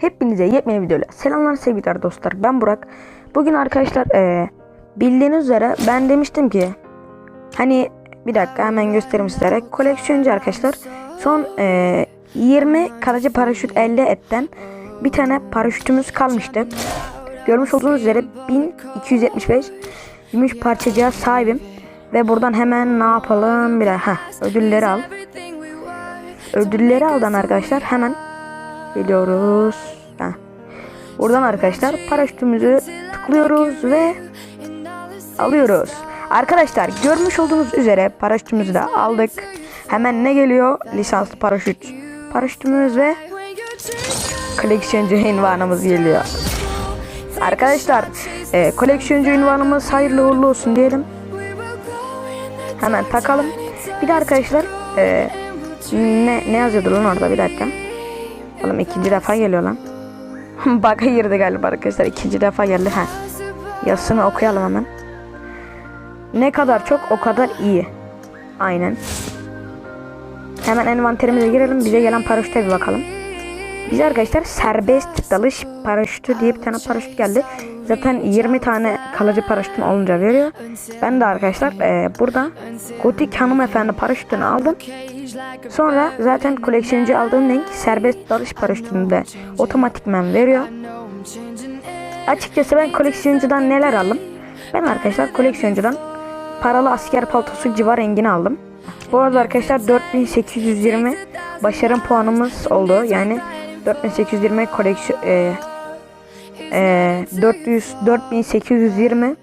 Hepinize yepyeni videoyla selamlar sevgiler dostlar. Ben Burak. Bugün arkadaşlar eee, bildiğiniz üzere ben demiştim ki Hani bir dakika hemen göstereyim sizlere. Koleksiyoncu arkadaşlar Son eee, 20 kalıcı paraşüt elde etten bir tane paraşütümüz kalmıştı. Görmüş olduğunuz üzere 1275 gümüş parçacığa sahibim. Ve buradan hemen ne yapalım? Bir dakika Heh, ödülleri al. Ödülleri aldan arkadaşlar hemen Geliyoruz. Heh. Buradan arkadaşlar paraşütümüzü tıklıyoruz ve alıyoruz. Arkadaşlar görmüş olduğunuz üzere paraşütümüzü de aldık. Hemen ne geliyor? Lisanslı paraşüt. Paraşütümüz ve koleksiyoncu ünvanımız geliyor. Arkadaşlar e, koleksiyoncu ünvanımız hayırlı uğurlu olsun diyelim. Hemen takalım. Bir de arkadaşlar e, ne, ne yazıyordu lan orada bir dakika. Oğlum ikinci defa geliyor lan. Baka girdi galiba arkadaşlar. ikinci defa geldi. Ha. Yazısını okuyalım hemen. Ne kadar çok o kadar iyi. Aynen. Hemen envanterimize girelim. Bize gelen paraşüte bir bakalım. Bize arkadaşlar serbest dalış paraşütü diye bir tane paraşüt geldi. Zaten 20 tane kalıcı paraşütün olunca veriyor. Ben de arkadaşlar e, burada Gotik hanımefendi paraşütünü aldım. Sonra zaten koleksiyoncu aldığım renk serbest dalış paraşütünü de otomatikmen veriyor. Açıkçası ben koleksiyoncudan neler aldım? Ben arkadaşlar koleksiyoncudan paralı asker paltosu civar rengini aldım. Bu arada arkadaşlar 4820 başarım puanımız oldu. Yani 4820 koleksiyon e, e, 400 4820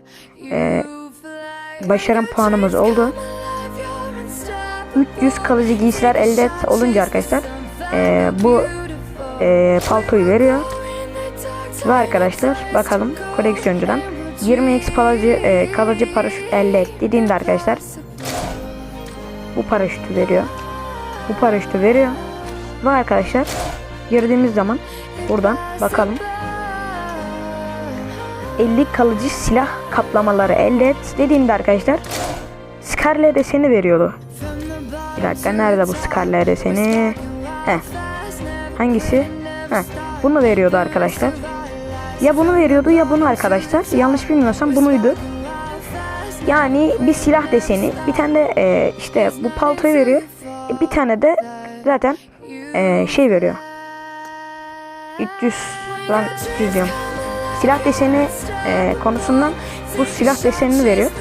e, başarım puanımız oldu. 300 kalıcı giysiler elde olunca arkadaşlar e, bu e, paltoyu veriyor. Ve arkadaşlar bakalım koleksiyoncudan 20x kalıcı, e, kalıcı paraşüt elde et dediğinde arkadaşlar bu paraşütü veriyor. Bu paraşütü veriyor. Ve arkadaşlar girdiğimiz zaman buradan bakalım 50 kalıcı silah kaplamaları elde et dediğinde arkadaşlar Scarlet deseni veriyordu. Bir dakika nerede bu Scarlet deseni? Heh. Hangisi? Heh. Bunu veriyordu arkadaşlar. Ya bunu veriyordu ya bunu arkadaşlar. Yanlış bilmiyorsam bunuydu. Yani bir silah deseni. Bir tane de e, işte bu paltoyu veriyor. E, bir tane de zaten e, şey veriyor. 300 lan 300 diyorum. Silah deseni e, konusundan bu silah desenini veriyor.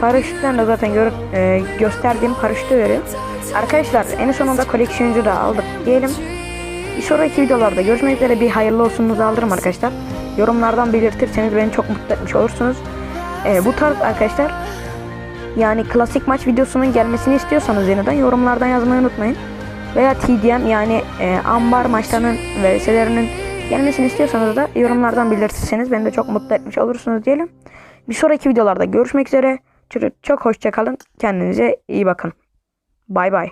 Paraşütten de zaten gör, e, gösterdiğim paraşütü veriyor. Arkadaşlar en sonunda koleksiyoncu da aldık diyelim. Bir sonraki videolarda görüşmek üzere bir hayırlı olsunuzu alırım arkadaşlar. Yorumlardan belirtirseniz beni çok mutlu etmiş olursunuz. E, bu tarz arkadaşlar yani klasik maç videosunun gelmesini istiyorsanız yeniden yorumlardan yazmayı unutmayın. Veya TDM yani e, ambar maçlarının VS'lerinin gelmesini istiyorsanız da yorumlardan belirtirseniz beni de çok mutlu etmiş olursunuz diyelim. Bir sonraki videolarda görüşmek üzere. Çok, çok hoşça kalın. Kendinize iyi bakın. Bay bay.